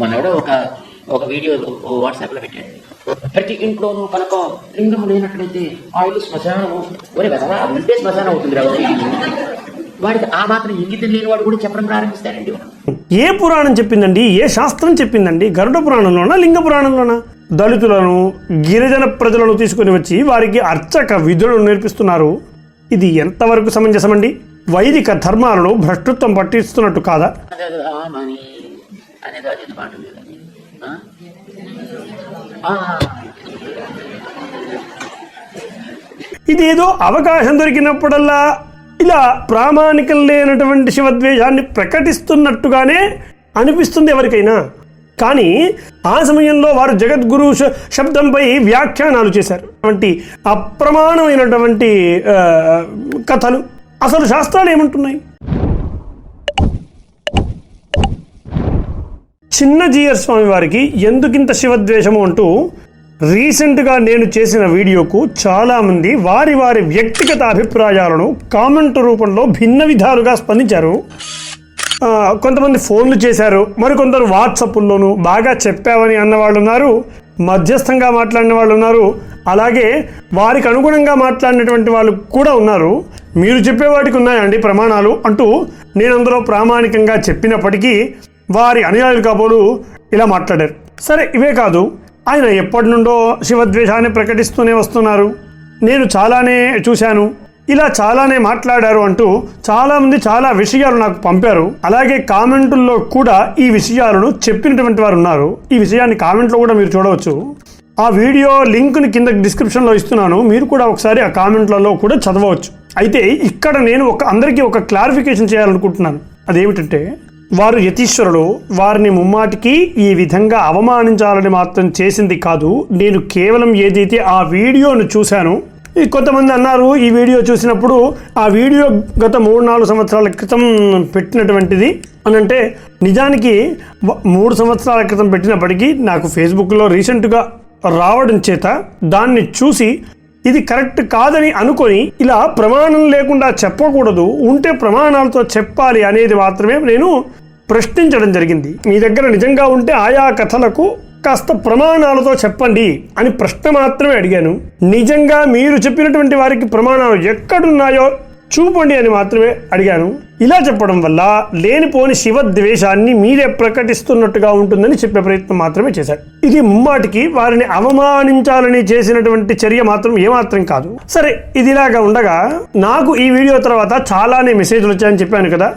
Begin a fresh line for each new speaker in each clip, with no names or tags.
మొన్న ఎవడో ఒక ఒక వీడియో వాట్సాప్లో పెట్టాడు. ప్రతి ఇంట్లోనూ కనుక లింగం లేనట్లయితే ఆ ఇల్లు శ్మశానము ఒరే కదా ఉంటే శ్మశానం అవుతుంది రా. వాడికి ఆ మాత్రం ఇంగితం లేని వాడు కూడా చెప్పడం ప్రారంభిస్తాడండి
ఏ పురాణం చెప్పిందండి? ఏ శాస్త్రం చెప్పిందండి? గరుడ పురాణంలోనా లింగ పురాణంలోనా? దళితులను గిరిజన ప్రజలను తీసుకుని వచ్చి వారికి అర్చక విధులను నేర్పిస్తున్నారు. ఇది ఎంతవరకు సమంజసమండి? వైదిక ధర్మాలను భ్రష్టత్వం పట్టిస్తున్నట్టు కాదా?
అనేది? ఆ,
ఇదేదో అవకాశం దొరికినప్పుడల్లా ఇలా ప్రామాణికం లేనటువంటి శివద్వేషాన్ని ప్రకటిస్తున్నట్టుగానే అనిపిస్తుంది ఎవరికైనా. కానీ ఆ సమయంలో వారు జగద్గురు శబ్దంపై వ్యాఖ్యానాలు చేశారు. అటువంటి అప్రమాణమైనటువంటి కథలు. అసలు శాస్త్రాలు ఏమంటున్నాయి? చిన్న జీయర్ స్వామి వారికి ఎందుకింత శివద్వేషము అంటూ రీసెంట్గా నేను చేసిన వీడియోకు చాలామంది వారి వారి వ్యక్తిగత అభిప్రాయాలను కామెంట్ రూపంలో భిన్న విధాలుగా స్పందించారు. కొంతమంది ఫోన్లు చేశారు. మరికొందరు వాట్సాప్ల్లోనూ బాగా చెప్పావని అన్న వాళ్ళు ఉన్నారు మధ్యస్థంగా మాట్లాడిన వాళ్ళు ఉన్నారు అలాగే వారికి అనుగుణంగా మాట్లాడినటువంటి వాళ్ళు కూడా ఉన్నారు. మీరు చెప్పే వాటికి ఉన్నాయండి ప్రమాణాలు అంటూ నేను అందులో ప్రామాణికంగా చెప్పినప్పటికీ వారి అనుయాయులు కాబోలు ఇలా మాట్లాడారు. సరే ఇవే కాదు. ఆయన ఎప్పటి నుండో శివద్వేషాన్ని ప్రకటిస్తూనే వస్తున్నారు. నేను చాలానే చూశాను. ఇలా చాలానే మాట్లాడారు అంటూ చాలామంది చాలా విషయాలు నాకు పంపారు. అలాగే కామెంటుల్లో కూడా ఈ విషయాలను చెప్పినటువంటి వారు ఉన్నారు. ఈ విషయాన్ని కామెంట్లో కూడా మీరు చూడవచ్చు. ఆ వీడియో లింక్ని కింద డిస్క్రిప్షన్లో ఇస్తున్నాను. మీరు కూడా ఒకసారి ఆ కామెంట్లలో కూడా చదవవచ్చు. అయితే ఇక్కడ నేను ఒక అందరికీ ఒక క్లారిఫికేషన్ చేయాలనుకుంటున్నాను. అదేమిటంటే వారు యతీశ్వరులు. వారిని ముమ్మాటికి ఈ విధంగా అవమానించాలని మాత్రం చేసింది కాదు. నేను కేవలం ఏదైతే ఆ వీడియోను చూశాను కొంతమంది అన్నారు ఈ వీడియో చూసినప్పుడు ఆ వీడియో గత మూడు నాలుగు సంవత్సరాల క్రితం పెట్టినటువంటిది అని అంటే నిజానికి మూడు సంవత్సరాల క్రితం పెట్టినప్పటికీ నాకు ఫేస్బుక్లో రీసెంట్గా రావడం చేత దాన్ని చూసి ఇది కరెక్ట్ కాదని అనుకొని ఇలా ప్రమాణం లేకుండా చెప్పకూడదు ఉంటే ప్రమాణాలతో చెప్పాలి అనేది మాత్రమే నేను ప్రశ్నించడం జరిగింది. మీ దగ్గర నిజంగా ఉంటే ఆయా కథలకు కాస్త ప్రమాణాలతో చెప్పండి అని ప్రశ్న మాత్రమే అడిగాను. నిజంగా మీరు చెప్పినటువంటి వారికి ప్రమాణాలు ఎక్కడున్నాయో చూపండి అని మాత్రమే అడిగాను. ఇలా చెప్పడం వల్ల లేనిపోని శివ ద్వేషాన్ని మీరే ప్రకటిస్తున్నట్టుగా ఉంటుందని చెప్పే ప్రయత్నం మాత్రమే చేశారు ఇది ముమ్మాటికి వారిని అవమానించాలని చేసినటువంటి చర్య మాత్రం ఏమాత్రం కాదు. సరే ఇది ఇలాగా ఉండగా నాకు ఈ వీడియో తర్వాత చాలానే మెసేజ్లు వచ్చాయని చెప్పాను కదా.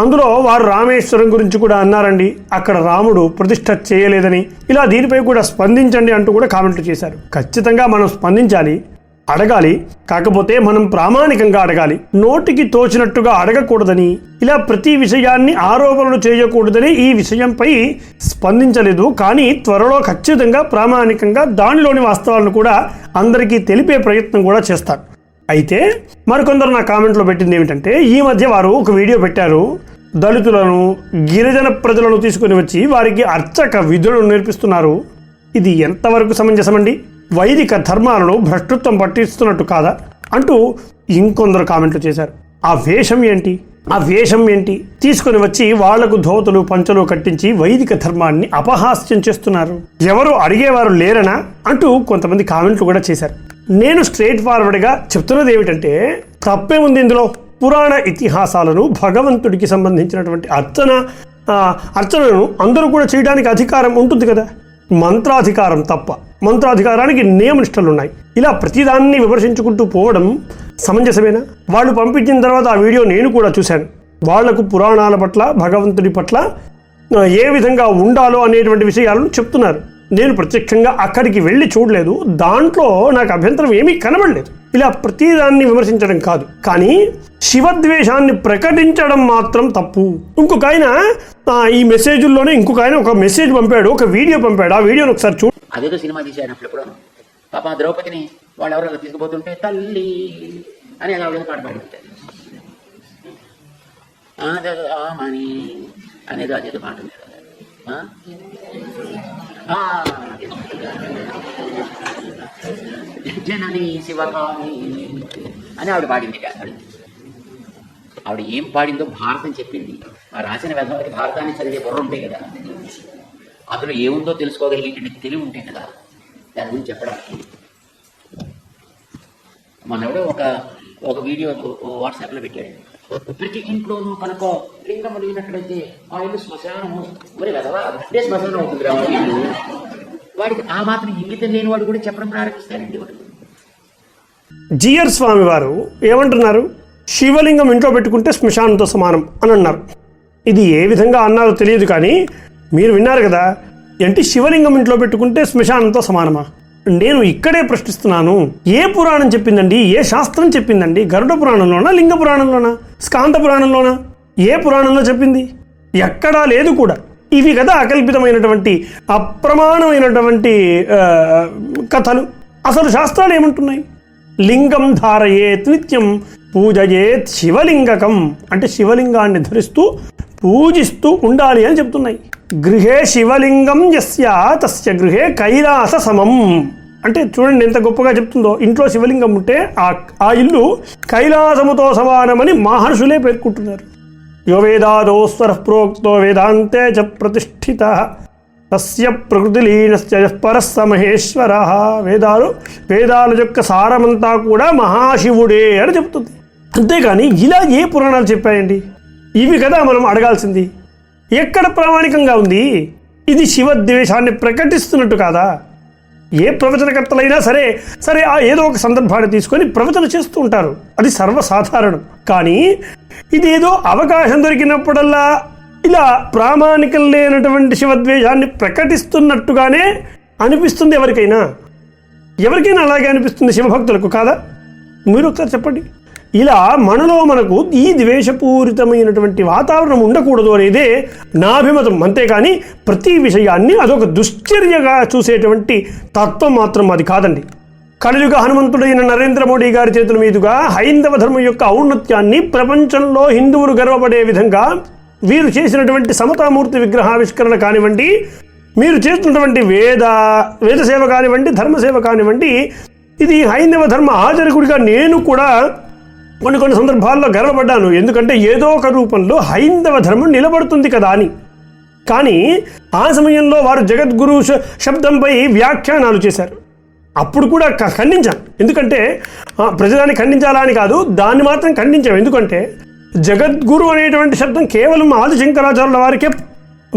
అందులో వారు రామేశ్వరం గురించి కూడా అన్నారండి. అక్కడ రాముడు ప్రతిష్ట చేయలేదని. ఇలా దీనిపై కూడా స్పందించండి అంటూ కూడా కామెంట్లు చేశారు. ఖచ్చితంగా మనం స్పందించాలి. అడగాలి. కాకపోతే మనం ప్రామాణికంగా అడగాలి. నోటికి తోచినట్టుగా అడగకూడదని ఇలా ప్రతి విషయాన్ని ఆరోపణలు చేయకూడదని ఈ విషయంపై స్పందించలేదు. కానీ త్వరలో ఖచ్చితంగా ప్రామాణికంగా దానిలోని వాస్తవాలను కూడా అందరికీ తెలిపే ప్రయత్నం కూడా చేస్తారు అయితే మరికొందరు నా కామెంట్లో పెట్టింది ఏమిటంటే ఈ మధ్య వారు ఒక వీడియో పెట్టారు. దళితులను గిరిజన ప్రజలను తీసుకుని వచ్చి వారికి అర్చక విధులను నేర్పిస్తున్నారు. ఇది ఎంతవరకు సమంజసమండి? వైదిక ధర్మాలను భ్రష్టత్వం పట్టిస్తున్నట్టు కాదా అంటూ ఇంకొందరు కామెంట్లు చేశారు. ఆ వేషం ఏంటి? ఆ వేషం ఏంటి? తీసుకొని వచ్చి వాళ్ళకు ధోతులు పంచలు కట్టించి వైదిక ధర్మాన్ని అపహాస్యం చేస్తున్నారు. ఎవరు అడిగేవారు లేరనా అంటూ కొంతమంది కామెంట్లు కూడా చేశారు. నేను స్ట్రేట్ ఫార్వర్డ్గా చెప్తున్నది ఏమిటంటే ఉంది ఇందులో. పురాణ ఇతిహాసాలను భగవంతుడికి సంబంధించినటువంటి అర్చన అర్చనను అందరూ కూడా చేయడానికి అధికారం ఉంటుంది కదా. మంత్రాధికారం తప్ప మంత్రాధికారానికి నియమనిష్టలు ఉన్నాయి ఇలా ప్రతిదాన్ని విమర్శించుకుంటూ పోవడం సమంజసమేనా? వాళ్ళు పంపించిన తర్వాత ఆ వీడియో నేను కూడా చూశాను. వాళ్ళకు పురాణాల పట్ల భగవంతుడి పట్ల ఏ విధంగా ఉండాలో అనేటువంటి విషయాలను చెప్తున్నారు. నేను ప్రత్యక్షంగా అక్కడికి వెళ్ళి చూడలేదు. దాంట్లో నాకు అభ్యంతరం ఏమీ కనబడలేదు. ఇలా ప్రతిదాన్ని విమర్శించడం కాదు. కానీ శివద్వేషాన్ని ప్రకటించడం మాత్రం తప్పు. ఇంకొక ఆయన ఈ మెసేజ్ల్లోనే ఇంకొక ఆయన ఒక మెసేజ్ పంపాడు ఒక వీడియో పంపాడు. ఆ వీడియోని ఒకసారి చూడు
అదేదో సినిమా తీసేటప్పుడు ఎప్పుడో పాప ద్రౌపదిని వాళ్ళు ఎవరో తీసుకుపోతుంటే తల్లి అని అలా ఆవిడ పాట పాడుతుంటారు మని అనేది అదేదో పాట ఉంది. కదా. ఆ? ఆ. జనని శివకామి అని ఆవిడ పాడింది ఆవిడ ఆవిడ ఏం పాడిందో భారతం చెప్పింది. ఆ రాసిన వేదాలకి భారతాన్ని చదివే బుర్ర ఉంటాయి కదా. అందులో ఏముందో తెలుసుకోగలిగేటువంటి తెలివి ఉంటే కదా. దాని గురించి చెప్పడానికి మనెవడో ఒక ఒక వీడియో వాట్సాప్లో పెట్టాడు. ప్రతి ఇంట్లోనూ కనుక లింగం అడిగినట్లయితే ఆ ఇల్లు శ్మశానము మరి వెదవా అంటే శ్మశానం అవుతుంది రా వాడికి ఆ మాత్రం ఇంగితం లేని వాడు కూడా చెప్పడం ప్రారంభిస్తారండి వాడు.
జియర్ స్వామి వారు ఏమంటున్నారు? శివలింగం ఇంట్లో పెట్టుకుంటే శ్మశానంతో సమానం అని అన్నారు. ఇది ఏ విధంగా అన్నారో తెలియదు కానీ మీరు విన్నారు కదా. ఏంటి శివలింగం ఇంట్లో పెట్టుకుంటే శ్మశానంతో సమానమా? నేను ఇక్కడే ప్రశ్నిస్తున్నాను. ఏ పురాణం చెప్పిందండి? ఏ శాస్త్రం చెప్పిందండి? గరుడ పురాణంలోనా లింగ పురాణంలోనా స్కాంత పురాణంలోనా? ఏ పురాణంలో చెప్పింది? ఎక్కడా లేదు కూడా. ఇవి కదా అకల్పితమైనటువంటి అప్రమాణమైనటువంటి కథలు. అసలు శాస్త్రాలు ఏమంటున్నాయి? లింగం ధారయేత్ నిత్యం పూజయేత్ శివలింగకం. అంటే శివలింగాన్ని ధరిస్తూ పూజిస్తూ ఉండాలి అని చెప్తున్నాయి. గృహే శివలింగం యస్య తస్య గృహే కైలాస సమం అంటే చూడండి ఎంత గొప్పగా చెప్తుందో. ఇంట్లో శివలింగం ఉంటే ఆ ఆ ఇల్లు కైలాసముతో సమానమని మహర్షులే పేర్కొంటున్నారు. యోవేదాదోస్వర ప్రోక్తో వేదాంతే చ ప్రతిష్ఠిత. తస్య ప్రకృతిలీనస్య యః మహేశ్వర వేదాలు వేదాల యొక్క సారమంతా కూడా మహాశివుడే అని చెప్తుంది అంతేకాని ఇలా ఏ పురాణాలు చెప్పాయండి? ఇవి కదా మనం అడగాల్సింది. ఎక్కడ ప్రామాణికంగా ఉంది? ఇది శివద్వేషాన్ని ప్రకటిస్తున్నట్టు కాదా? ఏ ప్రవచనకర్తలైనా సరే సరే ఆ ఏదో ఒక సందర్భాన్ని తీసుకొని ప్రవచన చేస్తూ ఉంటారు. అది సర్వసాధారణం. కానీ ఇదేదో అవకాశం దొరికినప్పుడల్లా ఇలా ప్రామాణికం లేనటువంటి శివద్వేషాన్ని ప్రకటిస్తున్నట్టుగానే అనిపిస్తుంది ఎవరికైనా. ఎవరికైనా అలాగే అనిపిస్తుంది శివభక్తులకు కాదా? మీరు ఒకసారి చెప్పండి. ఇలా మనలో మనకు ఈ ద్వేషపూరితమైనటువంటి వాతావరణం ఉండకూడదు అనేదే నా అభిమతం. అంతేకాని ప్రతి విషయాన్ని అదొక దుశ్చర్యగా చూసేటువంటి తత్వం మాత్రం అది కాదండి. కలియుగ హనుమంతుడైన నరేంద్ర మోడీ గారి చేతుల మీదుగా హైందవ ధర్మం యొక్క ఔన్నత్యాన్ని ప్రపంచంలో హిందువులు గర్వపడే విధంగా వీరు చేసినటువంటి సమతామూర్తి విగ్రహావిష్కరణ కానివ్వండి మీరు చేస్తున్నటువంటి వేద వేద సేవ కానివ్వండి ధర్మసేవ కానివ్వండి ఇది హైందవ ధర్మ ఆచరకుడిగా నేను కూడా కొన్ని కొన్ని సందర్భాల్లో గర్వపడ్డాను. ఎందుకంటే ఏదో ఒక రూపంలో హైందవ ధర్మం నిలబడుతుంది కదా అని. కానీ ఆ సమయంలో వారు జగద్గురు శబ్దంపై వ్యాఖ్యానాలు చేశారు. అప్పుడు కూడా ఖండించాను. ఎందుకంటే ఆ, ప్రజలని ఖండించాలా అని కాదు దాన్ని మాత్రం ఖండించాం. ఎందుకంటే జగద్గురు అనేటువంటి శబ్దం కేవలం ఆది శంకరాచార్యుల వారికే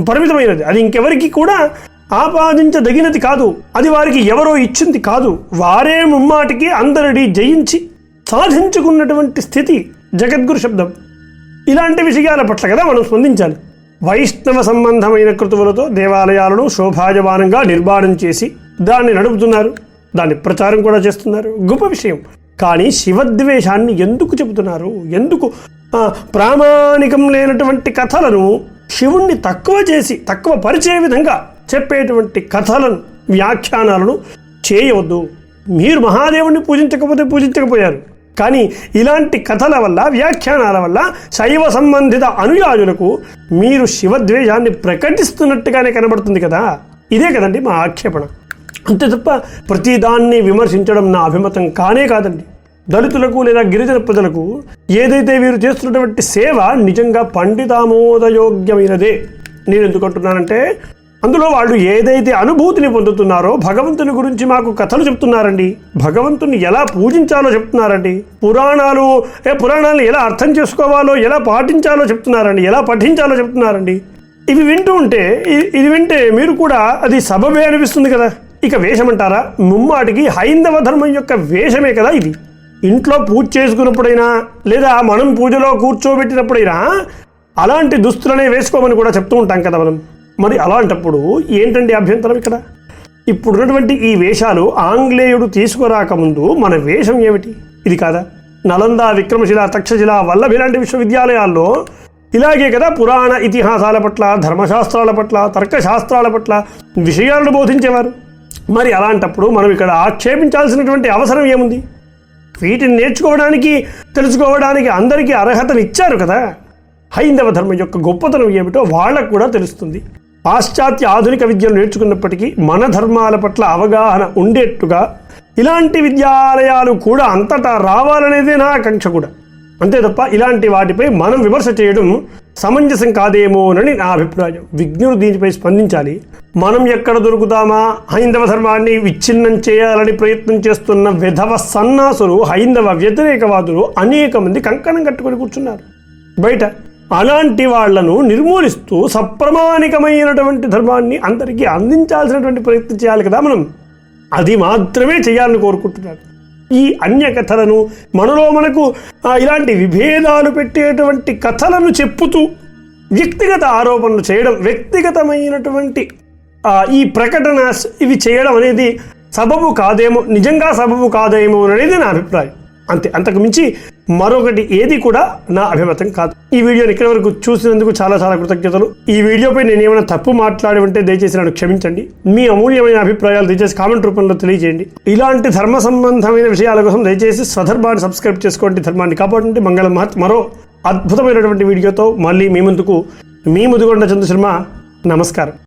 పరిమితమైనది. అది ఇంకెవరికి కూడా ఆపాదించదగినది కాదు. అది వారికి ఎవరో ఇచ్చింది కాదు. వారే ముమ్మాటికి అందరిని జయించి సాధించుకున్నటువంటి స్థితి జగద్గురు శబ్దం. ఇలాంటి విషయాల పట్ల కదా మనం స్పందించాలి. వైష్ణవ సంబంధమైన కృతువులతో దేవాలయాలను శోభాయమానంగా నిర్మాణం చేసి దాన్ని నడుపుతున్నారు. దాన్ని ప్రచారం కూడా చేస్తున్నారు. గొప్ప విషయం. కానీ శివద్వేషాన్ని ఎందుకు చెబుతున్నారు? ఎందుకు ప్రామాణికం లేనటువంటి కథలను శివుణ్ణి తక్కువ చేసి తక్కువ పరిచే విధంగా చెప్పేటువంటి కథలను వ్యాఖ్యానాలను చేయవద్దు. మీరు మహాదేవుణ్ణి పూజించకపోతే పూజించకపోయారు. కానీ ఇలాంటి కథల వల్ల వ్యాఖ్యానాల వల్ల శైవ సంబంధిత అనుయాయులకు మీరు శివద్వేషాన్ని ప్రకటిస్తున్నట్టుగానే కనబడుతుంది కదా. ఇదే కదండి మా ఆక్షేపణ. అంతే తప్ప ప్రతిదాన్ని విమర్శించడం నా అభిమతం కానే కాదండి. దళితులకు లేదా గిరిజన ప్రజలకు ఏదైతే వీరు చేస్తున్నటువంటి సేవ నిజంగా పండితామోదయోగ్యమైనదే. నేను ఎందుకంటున్నానంటే అందులో వాళ్ళు ఏదైతే అనుభూతిని పొందుతున్నారో భగవంతుని గురించి మాకు కథలు చెప్తున్నారండి. భగవంతుని ఎలా పూజించాలో చెప్తున్నారండి. పురాణాలు ఏ పురాణాలను ఎలా అర్థం చేసుకోవాలో ఎలా పాటించాలో చెప్తున్నారండి. ఎలా పఠించాలో చెప్తున్నారండి. ఇవి వింటూ ఉంటే ఇది వింటే మీరు కూడా అది సబబే అనిపిస్తుంది కదా. ఇక వేషం అంటారా ముమ్మాటికి హైందవ ధర్మం యొక్క వేషమే కదా ఇది. ఇంట్లో పూజ చేసుకున్నప్పుడైనా లేదా మనం పూజలో కూర్చోబెట్టినప్పుడైనా అలాంటి దుస్తులనే వేసుకోమని కూడా చెప్తూ ఉంటాం కదా మనం. మరి అలాంటప్పుడు ఏంటండి అభ్యంతరం ఇక్కడ? ఇప్పుడున్నటువంటి ఈ వేషాలు ఆంగ్లేయుడు తీసుకురాకముందు మన వేషం ఏమిటి? ఇది కాదా? నలంద విక్రమశిల తక్షశిల వల్లభ ఇలాంటి విశ్వవిద్యాలయాల్లో ఇలాగే కదా పురాణ ఇతిహాసాల పట్ల ధర్మశాస్త్రాల పట్ల తర్కశాస్త్రాల పట్ల విషయాలను బోధించేవారు. మరి అలాంటప్పుడు మనం ఇక్కడ ఆక్షేపించాల్సినటువంటి అవసరం ఏముంది? వీటిని నేర్చుకోవడానికి తెలుసుకోవడానికి అందరికీ అర్హతను ఇచ్చారు కదా. హైందవ ధర్మం యొక్క గొప్పతనం ఏమిటో వాళ్ళకు కూడా తెలుస్తుంది. పాశ్చాత్య ఆధునిక విద్యను నేర్చుకున్నప్పటికీ మన ధర్మాల పట్ల అవగాహన ఉండేట్టుగా ఇలాంటి విద్యాలయాలు కూడా అంతటా రావాలనేదే నా ఆకాంక్ష కూడా. అంతే తప్ప ఇలాంటి వాటిపై మనం విమర్శ చేయడం సమంజసం కాదేమోనని నా అభిప్రాయం. విజ్ఞులు దీనిపై స్పందించాలి. మనం ఎక్కడ దొరుకుతామా? హైందవ ధర్మాన్ని విచ్ఛిన్నం చేయాలని ప్రయత్నం చేస్తున్న విధవ సన్నాసులు హైందవ వ్యతిరేకవాదులు అనేక మంది కంకణం కట్టుకొని కూర్చున్నారు. బయట అలాంటి వాళ్ళను నిర్మూలిస్తూ సప్రమాణికమైనటువంటి ధర్మాన్ని అందరికీ అందించాల్సినటువంటి ప్రయత్నం చేయాలి కదా మనం. అది మాత్రమే చేయాలని కోరుకుంటున్నాడు ఈ అన్య కథలను మనలో మనకు ఇలాంటి విభేదాలు పెట్టేటువంటి కథలను చెప్పుతూ వ్యక్తిగత ఆరోపణలు చేయడం వ్యక్తిగతమైనటువంటి ఈ ప్రకటన ఇవి చేయడం అనేది సబబు కాదేమో నిజంగా సబబు కాదేమో అనేది నా అభిప్రాయం. అంతే అంతకు మించి మరొకటి ఏది కూడా నా అభిమతం కాదు. ఈ వీడియోని ఇక్కడి వరకు చూసినందుకు చాలా చాలా కృతజ్ఞతలు. ఈ వీడియోపై నేను ఏమైనా తప్పు మాట్లాడి ఉంటే దయచేసి నన్ను క్షమించండి. మీ అమూల్యమైన అభిప్రాయాలు దయచేసి కామెంట్ రూపంలో తెలియజేయండి. ఇలాంటి ధర్మ సంబంధమైన విషయాల కోసం దయచేసి స్వధర్మాన్ని సబ్స్క్రైబ్ చేసుకోండి ధర్మాన్ని కాపాడండి. మంగళ మహత్ మరో అద్భుతమైనటువంటి వీడియోతో మళ్ళీ మీ ముందుకు మీ ముదిగొండ చంద్రశర్మ. నమస్కారం.